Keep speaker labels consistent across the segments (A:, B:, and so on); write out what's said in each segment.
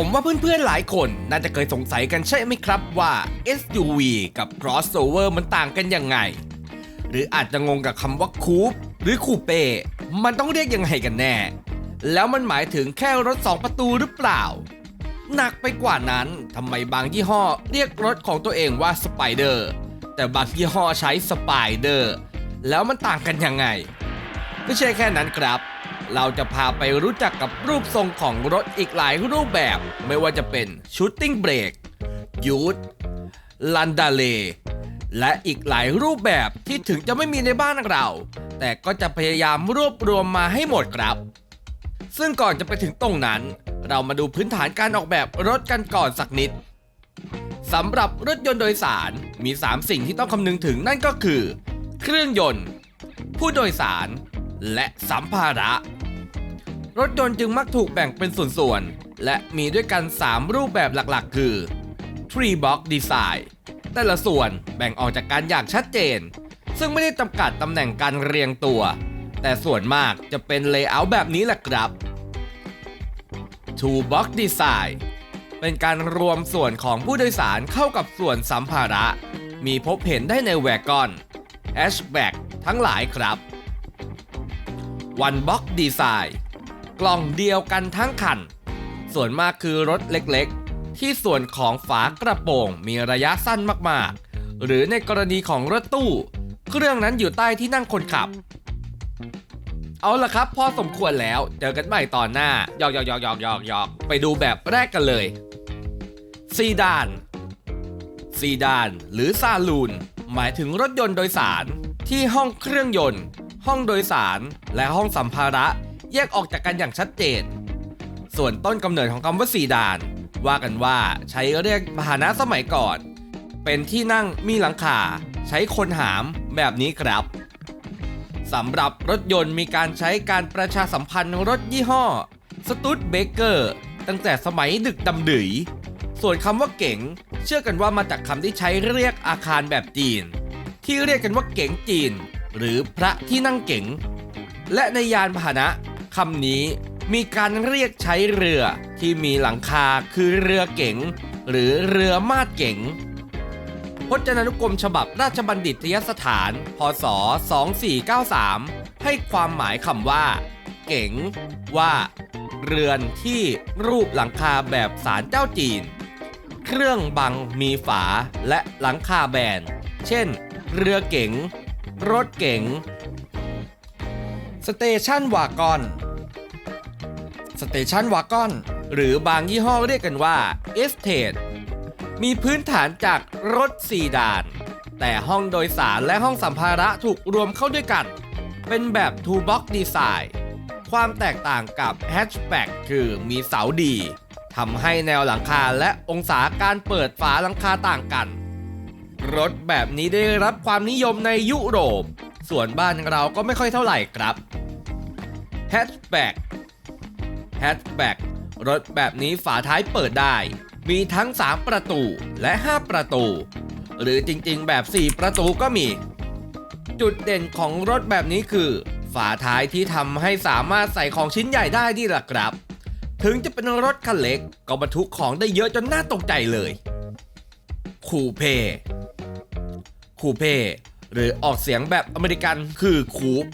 A: ผมว่าเพื่อนๆหลายคนน่าจะเคยสงสัยกันใช่ไหมครับว่า SUV กับ crossover มันต่างกันยังไง หรืออาจจะงงกับคำว่าคูปหรือคูเป้มันต้องเรียกยังไงกันแน่ แล้วมันหมายถึงแค่รถ 2 ประตูหรือเปล่า หนักไปกว่านั้นทำไมบางยี่ห้อเรียกรถของตัวเองว่าสไปเดอร์แต่บางยี่ห้อใช้สไปเดอร์แล้วมันต่างกันยังไงไม่ใช่แค่นั้นครับ เราจะพาไปรู้จักกับรูปทรงของรถอีกหลายรูปแบบ ไม่ว่าจะเป็นชูตติ้งเบรกยูทลันดาเล และอีกหลายรูปแบบที่ถึงจะไม่มีในบ้านเรา แต่ก็จะพยายามรวบรวมมาให้หมดครับ ซึ่งก่อนจะไปถึงตรงนั้น เรามาดูพื้นฐานการออกแบบรถกันก่อนสักนิดสำหรับรถยนต์โดยสารมี 3 สิ่งที่ต้องคำนึงถึงนั่นก็คือ เครื่องยนต์ ผู้โดยสาร และสัมภาระ รถยนต์จึงมักถูกแบ่งเป็นส่วนๆ และมีด้วยกัน 3 รูปแบบหลักๆ คือ Tree Box Design แต่ละส่วนแบ่งออกจากกันอย่างชัดเจน ซึ่งไม่ได้จำกัดตำแหน่งการเรียงตัว แต่ส่วนมากจะเป็นเลเยอร์แบบนี้แหละครับ Two Box Design เป็นการรวมส่วนของผู้โดยสารเข้ากับส่วนสัมภาระ มีพบเห็นได้ในแวกอนแอชแบ็กทั้งหลายครับ One Box Design กล่องเดียวกันทั้งคัน ส่วนมากคือรถเล็กๆ ที่ส่วนของฝากระโปรงมีระยะสั้นมากๆ หรือในกรณีของรถตู้ เครื่องนั้นอยู่ใต้ที่นั่งคนขับ เอาละครับพอสมควรแล้วเจอกันใหม่ตอนหน้าหยอกหยอกหยอกหยอกหยอกหยอกไปดูแบบแรกกันเลยซีดานซีดาน หรือซาลูน หมายถึงรถยนต์โดยสารที่ห้องเครื่องยนต์ ห้องโดยสารและห้องสัมภาระ แยกออกจากกันอย่างชัดเจน ส่วนต้นกำเนิดของคำว่าซีดาน ว่ากันว่าใช้เรียกพาหนะสมัยก่อน เป็นที่นั่งมีหลังคาใช้คนหามแบบนี้ครับสำหรับรถยนต์มีการใช้การประชาสัมพันธ์รถยี่ห้อสตูดเบเกอร์ตั้งแต่สมัยดึกดำดื่ยส่วนคำว่าเก๋งเชื่อกันว่ามาจากคำที่ใช้เรียกอาคารแบบจีน ที่เรียกกันว่าเก๋งจีน หรือพระที่นั่งเก๋งและในยานพาหนะ คำนี้มีการเรียกใช้เรือที่มีหลังคาคือเรือเก๋งหรือเรือมาดเก๋งพจนานุกรมฉบับราชบัณฑิตยสถาน พศ 2493 ให้ความหมายคำว่า เก๋งว่า เรือนที่รูปหลังคาแบบศาลเจ้าจีน เครื่องบังมีฝาและหลังคาแบน เช่น เรือเก๋งรถเก๋งสเตชันวากอน สเตชันวากอนหรือบางยี่ห้อเรียกกันว่าเอสเทดมีพื้นฐานจากรถสี่ด่าน แต่ห้องโดยสารและห้องสัมภาระถูกรวมเข้าด้วยกัน เป็นแบบ two box design ความแตกต่างกับ hatchback คือมีเสาดีทำให้แนวหลังคาและองศาการเปิดฝาหลังคาต่างกัน รถแบบนี้ได้รับความนิยมในยุโรป ส่วนบ้านเราก็ไม่ค่อยเท่าไหร่ครับ hatchback hatchback รถแบบนี้ฝาท้ายเปิดได้ มีทั้ง 3 ประตูและ 5 ประตู หรือจริงๆแบบ 4 ประตูก็มี จุดเด่นของรถแบบนี้คือ ฝาท้ายที่ทำให้สามารถใส่ของชิ้นใหญ่ได้นี่แหละครับ ถึงจะเป็นรถคันเล็กก็บรรทุกของได้เยอะจนน่าตกใจเลยคูเป้คูเป้หรือออกเสียงแบบอเมริกันคือคูป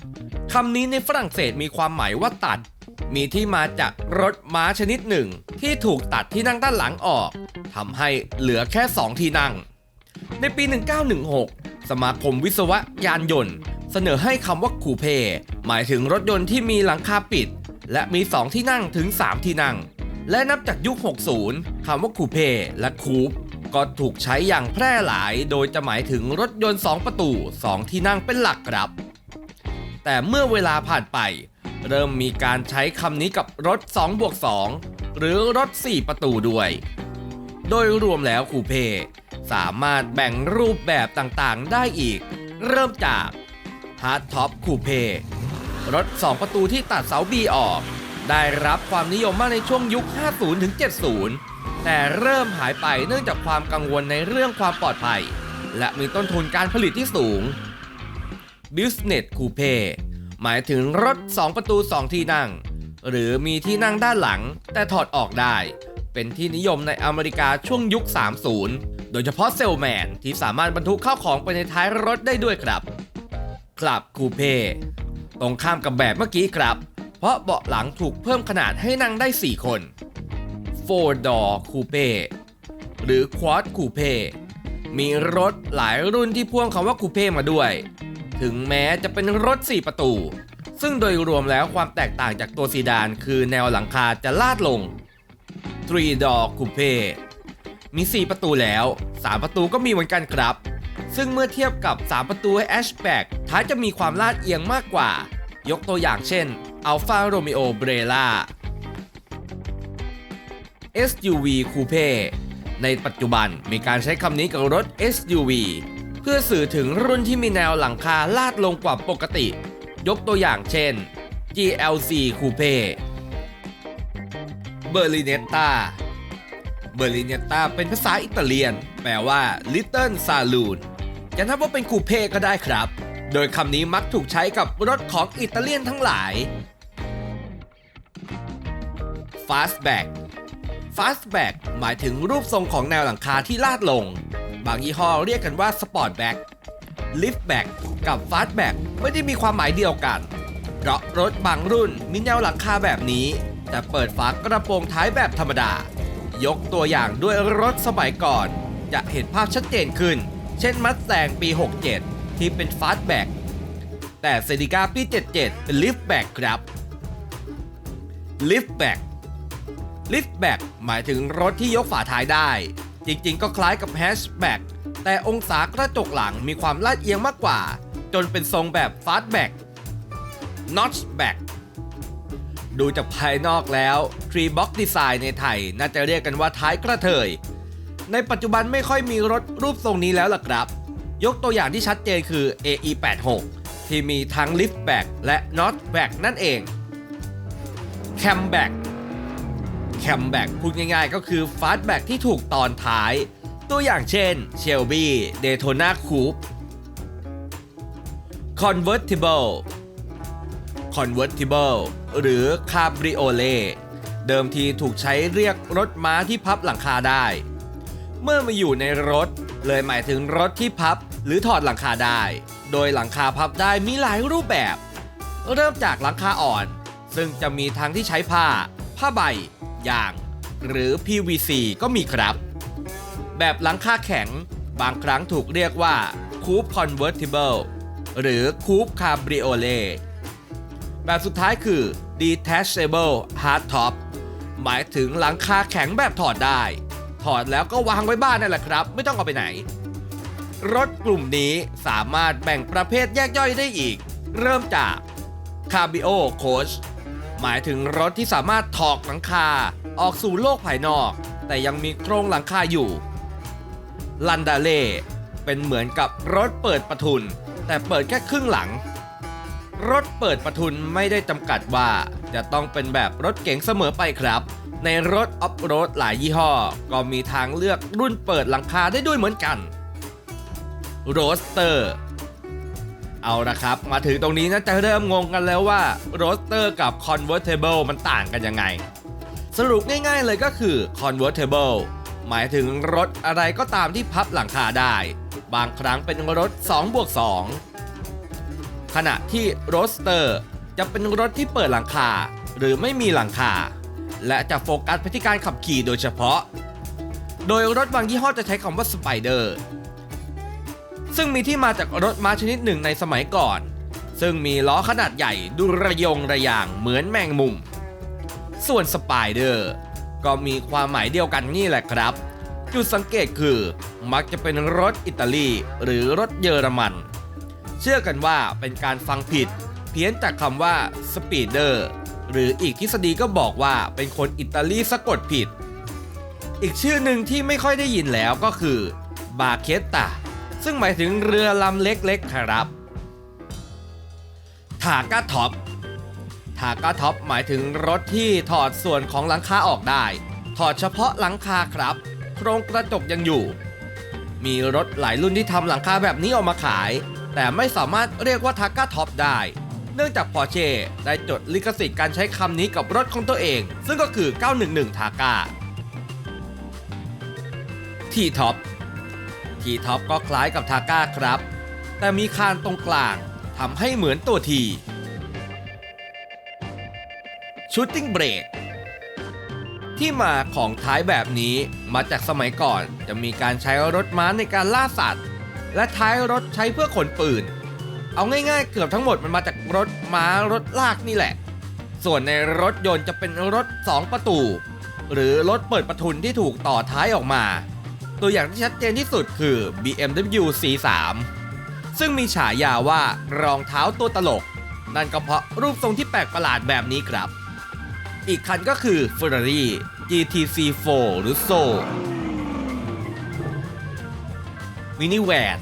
A: คำนี้ในฝรั่งเศสมีความหมายว่าตัด มีที่มาจากรถม้าชนิดหนึ่ง ที่ถูกตัดที่นั่งด้านหลังออกทำให้เหลือแค่ 2 ที่นั่ง ในปี 1916 สมาคมวิศวะยานยนต์ เสนอให้คำว่าคูเป้หมายถึงรถยนต์ที่มีหลังคาปิด และมี 2 ที่นั่งถึง 3 ที่นั่ง และนับจากยุค 60 คำว่าคูเป้และคูปก็ถูกใช้อย่างแพร่หลาย โดยจะหมายถึงรถยนต์ 2 ประตู 2 ที่นั่งเป็นหลักครับ แต่เมื่อเวลาผ่านไป เริ่มมีการใช้คำนี้กับรถ2บวก2หรือรถ 4 ประตูด้วย โดยรวมแล้วคูเป้สามารถแบ่งรูปแบบต่างๆได้อีก เริ่มจากฮาร์ดท็อปคูเป้รถ 2 ประตูที่ตัดเสาบีออก ได้รับความนิยมมากในช่วงยุค 50-70 แต่เริ่มหายไปเนื่องจากความกังวลในเรื่องความปลอดภัย และมีต้นทุนการผลิตที่สูง Business Coupe หมายถึงรถ 2 ประตู 2 ที่นั่ง หรือมีที่นั่งด้านหลัง แต่ถอดออกได้ เป็นที่นิยมในอเมริกาช่วงยุค 30 โดยเฉพาะเซลแมนที่สามารถบรรทุกข้าวของไปในท้ายรถได้ด้วยครับ คลับคูเป้ตรงข้ามกับแบบเมื่อกี้ครับ เพราะเบาะหลังถูกเพิ่มขนาดให้นั่งได้ 4 คน 4 door coupe หรือ quad coupe มีรถหลายรุ่นที่พ่วงคำว่าคูเป้มาด้วย ถึงแม้จะเป็นรถ 4 ประตู ซึ่งโดยรวมแล้วความแตกต่างจากตัวซีดานคือแนวหลังคาจะลาดลง 3 door coupe มี 4 ประตูแล้ว 3 ประตูก็มีเหมือนกันครับ ซึ่งเมื่อเทียบกับ 3 ประตูแอชแบ็กท้ายจะมีความลาดเอียงมากกว่า ยกตัวอย่างเช่น Alfa Romeo Brera SUV Coupe ในปัจจุบันมีการใช้คำนี้กับรถ SUV เพื่อสื่อถึงรุ่นที่มีแนวหลังคาลาดลงกว่าปกติ ยกตัวอย่างเช่น GLC Coupe Berlinetta Berlinetta เป็นภาษาอิตาเลียน แปลว่า Little Saloon จะนับว่าเป็นคูเป้ก็ได้ครับ โดยคำนี้มักถูกใช้กับรถของอิตาเลียนทั้งหลาย Fastback Fastback หมายถึงรูปทรงของแนวหลังคาที่ลาดลง บางยี่ห้อเรียกกันว่า Sportback Liftback กับ Fastback ไม่ได้มีความหมายเดียวกัน เพราะรถบางรุ่นมีแนวหลังคาแบบนี้ แต่เปิดฝากระโปรงท้ายแบบธรรมดา ยกตัวอย่างด้วยรถสมัยก่อน จะเห็นภาพชัดเจนขึ้น เช่นมัดแ n งปี 67 ที่เป็น Fastback แต่เซดิก้าปี 77 เป็น Liftback ครับ Liftback Liftback หมายถึงรถที่ยกฝาท้ายได้ จริงๆ ก็คล้ายกับ Hatchback แต่องศากระจกหลังมีความลาดเอียงมากกว่า จนเป็นทรงแบบ Fastback Notchback ดูจากภายนอกแล้ว Tree Box Design ในไทย น่าจะเรียกกันว่าท้ายกระเทย ในปัจจุบันไม่ค่อยมีรถรูปทรงนี้แล้วล่ะครับ ยกตัวอย่างที่ชัดเจนคือ AE86 ที่มีทั้ง Liftback และ Notchback นั่นเอง Camback แแคมแบ็กพูดง่ายๆ ก็คือฟาสแบ็กที่ถูกตอนท้าย ตัวอย่างเช่น Shelby Daytona Coupe Convertible Convertible หรือ Cabriolet เดิมทีถูกใช้เรียกรถม้าที่พับหลังคาได้ เมื่อมาอยู่ในรถ เลยหมายถึงรถที่พับหรือถอดหลังคาได้ โดยหลังคาพับได้มีหลายรูปแบบ เริ่มจากหลังคาอ่อน ซึ่งจะมีทั้งที่ใช้ผ้า ผ้าใบ ยาง หรือ PVC ก็มีครับ แบบหลังคาแข็ง บางครั้งถูกเรียกว่า Coupe Convertible หรือ Coupe Cabriolet แบบสุดท้ายคือ Detachable Hardtop หมายถึงหลังคาแข็งแบบถอดได้ ถอดแล้วก็วางไว้บ้านนั่นแหละครับ ไม่ต้องเอาไปไหน รถกลุ่มนี้สามารถแบ่งประเภทแยกย่อยได้อีก เริ่มจาก Cabrio Coach หมายถึงรถที่สามารถถอกหลังคาออกสู่โลกภายนอก แต่ยังมีโครงหลังคาอยู่ ลันดาเล่เป็นเหมือนกับรถเปิดประทุน แต่เปิดแค่ครึ่งหลัง รถเปิดประทุนไม่ได้จำกัดว่า จะต้องเป็นแบบรถเก๋งเสมอไปครับ ในรถออฟโรดหลายยี่ห้อ ก็มีทางเลือกรุ่นเปิดหลังคาได้ด้วยเหมือนกันโรสเตอร์ เอาละครับ มาถึงตรงนี้น่าจะเริ่มงงกันแล้วว่าโรสเตอร์กับ Convertible มันต่างกันยังไง สรุปง่ายๆเลยก็คือ Convertible หมายถึงรถอะไรก็ตามที่พับหลังคาได้ บางครั้งเป็นรถ2บวก2ขณะที่โรสเตอร์จะเป็นรถที่เปิดหลังคาหรือไม่มีหลังคา และจะโฟกัสไปที่การขับขี่โดยเฉพาะ โดยรถบางยี่ห้อจะใช้คำว่าสไปเดอร์ ซึ่งมีที่มาจากรถม้าชนิดหนึ่งในสมัยก่อน ซึ่งมีล้อขนาดใหญ่ดูระยงระยางเหมือนแมงมุม ส่วนสไปเดอร์ก็มีความหมายเดียวกันนี่แหละครับ จุดสังเกตคือมักจะเป็นรถอิตาลีหรือรถเยอรมัน เชื่อกันว่าเป็นการฟังผิด เพี้ยนจากคำว่าสปีดเดอร์หรืออีกทฤษฎีก็บอกว่าเป็นคนอิตาลีสะกดผิด อีกชื่อหนึ่งที่ไม่ค่อยได้ยินแล้วก็คือบาเคตตา ซึ่งหมายถึงเรือลำเล็กๆครับทาก้าท็อปทาก้าท็อปหมายถึงรถที่ถอดส่วนของหลังคาออกได้ ถอดเฉพาะหลังคาครับ โครงกระจกยังอยู่ มีรถหลายรุ่นที่ทำหลังคาแบบนี้ออกมาขาย แต่ไม่สามารถเรียกว่าทาก้าท็อปได้ เนื่องจากพอเช่ได้จดลิขสิทธิ์การใช้คำนี้กับรถของตัวเอง ซึ่งก็คือ 911 ทาก้า T-Top T-Top ก็คล้ายกับทาก้าครับ แต่มีคานตรงกลางทำให้เหมือนตัว T Shooting Brake ที่มาของท้ายแบบนี้มาจากสมัยก่อนจะมีการใช้รถม้าในการล่าสัตว์ และท้ายรถใช้เพื่อขนปืน เอาง่ายๆ เกือบทั้งหมดมันมาจากรถม้ารถลากนี่แหละ ส่วนในรถยนต์จะเป็นรถ 2 ประตู หรือรถเปิดประทุนที่ถูกต่อท้ายออกมา ตัวอย่างที่ชัดเจนที่สุดคือ BMW C3 ซึ่งมีฉายาว่ารองเท้าตัวตลก นั่นก็เพราะรูปทรงที่แปลกประหลาดแบบนี้ครับ อีกคันก็คือ Ferrari GTC4 หรือ SO มินิแวน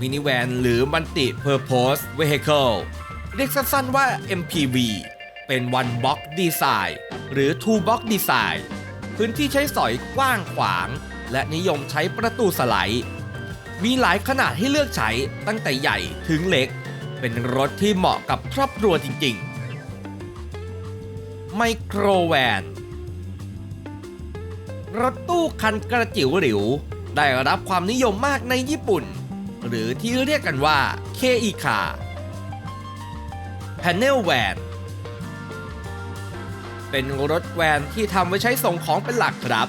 A: มินิแวนหรือ Multi Purpose Vehicle เรียกสั้นๆว่า MPV เป็น One Box Design หรือ Two Box Design พื้นที่ใช้สอยกว้างขวาง และนิยมใช้ประตูสไลด์มีหลายขนาดให้เลือกใช้ตั้งแต่ใหญ่ถึงเล็ก เป็นรถที่เหมาะกับครอบครัวจริงๆ ไมโครแวน รถตู้คันกระจิ๋วหริว ได้รับความนิยมมากในญี่ปุ่น หรือที่เรียกกันว่าเคอีคาแพนเนลแวนเป็นรถแวนที่ทำไว้ใช้ส่งของเป็นหลักครับ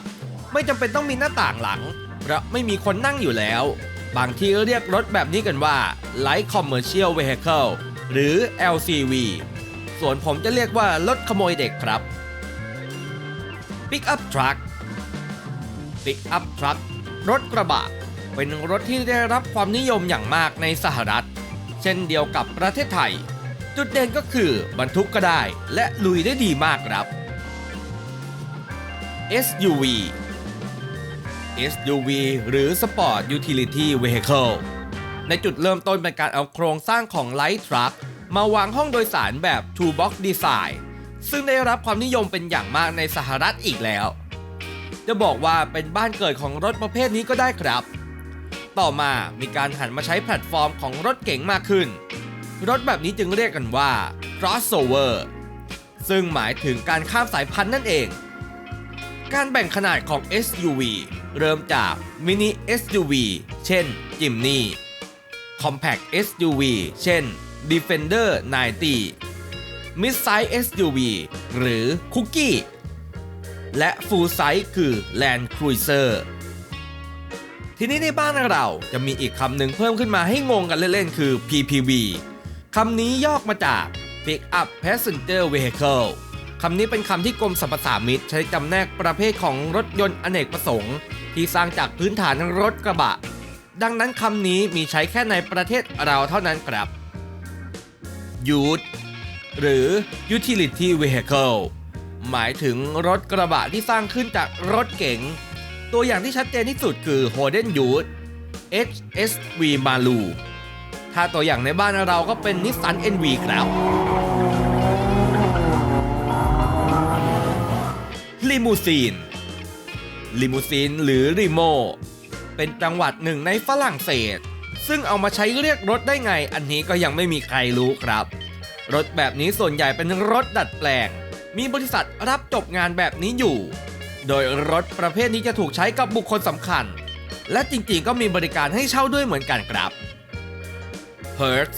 A: ไม่จำเป็นต้องมีหน้าต่างหลัง เพราะไม่มีคนนั่งอยู่แล้ว บางที่เรียกรถแบบนี้กันว่า Light Commercial Vehicle หรือ LCV ส่วนผมจะเรียกว่ารถขโมยเด็กครับ Pickup Truck Pickup Truck รถกระบะ เป็นรถที่ได้รับความนิยมอย่างมากในสหรัฐ เช่นเดียวกับประเทศไทย จุดเด่นก็คือบรรทุกก็ได้ และลุยได้ดีมากครับ SUV SUV หรือ Sport Utility Vehicle ในจุดเริ่มต้นเป็นการเอาโครงสร้างของ Light Truck มาวางห้องโดยสารแบบ Two Box Design ซึ่งได้รับความนิยมเป็นอย่างมากในสหรัฐอีกแล้ว จะบอกว่าเป็นบ้านเกิดของรถประเภทนี้ก็ได้ครับ ต่อมามีการหันมาใช้แพลตฟอร์มของรถเก๋งมากขึ้น รถแบบนี้จึงเรียกกันว่า crossover ซึ่งหมายถึงการข้ามสายพันธุ์นั่นเอง การแบ่งขนาดของ SUV เริ่มจาก Mini SUV เช่น Jimny Compact SUV เช่น Defender 90 Midsize SUV หรือ Cookie และ Full Size คือ Land Cruiser ทีนี้ในบ้านเราจะมีอีกคำหนึ่งเพิ่มขึ้นมาให้งงกันเล่นๆ คือ PPV คำนี้ย่อมาจาก Pick Up Passenger Vehicle คำนี้เป็นคำที่กรมสรรพสามิตใช้จำแนกประเภทของรถยนต์อเนกประสงค์ ที่สร้างจากพื้นฐานรถกระบะ ดังนั้นคำนี้มีใช้แค่ในประเทศเราเท่านั้นครับ Youth หรือ Utility Vehicle หมายถึงรถกระบะที่สร้างขึ้นจากรถเก๋ง ตัวอย่างที่ชัดเจนที่สุดคือ Holden Youth HSV Malu ถ้าตัวอย่างในบ้านเราก็เป็น Nissan NV ครับลิมูซีน ลิมูซีนหรือริโม เป็นจังหวัดหนึ่งในฝรั่งเศส ซึ่งเอามาใช้เรียกรถได้ไง อันนี้ก็ยังไม่มีใครรู้ครับ รถแบบนี้ส่วนใหญ่เป็นรถดัดแปลง มีบริษัทรับจบงานแบบนี้อยู่ โดยรถประเภทนี้จะถูกใช้กับบุคคลสำคัญ และจริงๆก็มีบริการให้เช่าด้วยเหมือนกันครับ h e r t z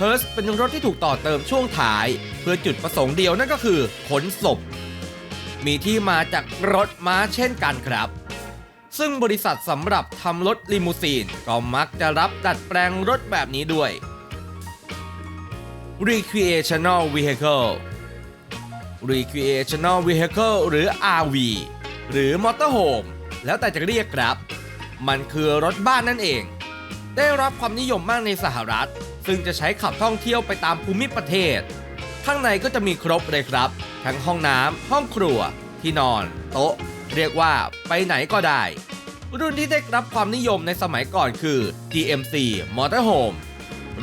A: h e r t z เป็นรถที่ถูกต่อเติมช่วงท้าย เพื่อจุดประสงค์เดียวนั่นก็คือขนศพ มีที่มาจากรถม้าเช่นกันครับ ซึ่งบริษัทสำหรับทำรถลิมูซีนก็มักจะรับดัดแปลงรถแบบนี้ด้วย Recreational Vehicle Recreational Vehicle หรือ RV หรือ Motorhome แล้วแต่จะเรียกครับ มันคือรถบ้านนั่นเอง ได้รับความนิยมมากในสหรัฐ ซึ่งจะใช้ขับท่องเที่ยวไปตามภูมิประเทศ ข้างในก็จะมีครบเลยครับ ทั้งห้องน้ำห้องครัว ที่นอน โต๊ะ เรียกว่าไปไหนก็ได้ รุ่นที่ได้รับความนิยมในสมัยก่อนคือ GMC Motorhome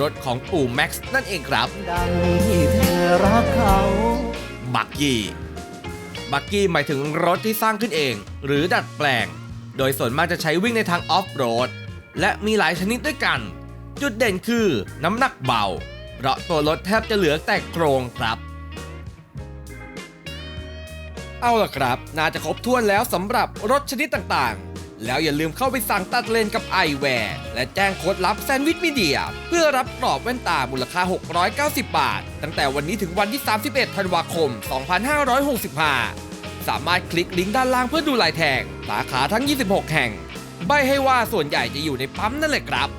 A: รถของปู่แม็กซ์นั่นเองครับ
B: ดังที่เธอรักเขา
A: บักกี้บักกี้หมายถึงรถที่สร้างขึ้นเอง หรือดัดแปลง โดยส่วนมากจะใช้วิ่งในทางออฟโรด และมีหลายชนิดด้วยกัน จุดเด่นคือน้ำหนักเบา เพราะตัวรถแทบจะเหลือแต่โครงครับ เอาล่ะครับ น่าจะครบถ้วนแล้วสำหรับรถชนิดต่างๆ แล้วอย่าลืมเข้าไปสั่งตัดเลนกับไอแวร์และแจ้งโค้ดลับแซนด์วิชมีเดีย เพื่อรับกรอบแว่นตามูลค่า 690 บาท ตั้งแต่วันนี้ถึงวันที่ 31 ธันวาคม 2565 สามารถคลิกลิงก์ด้านล่างเพื่อดูลายแทง สาขาทั้ง 26 แห่ง ใบให้ว่าส่วนใหญ่จะอยู่ในปั๊มนั่นแหละครับ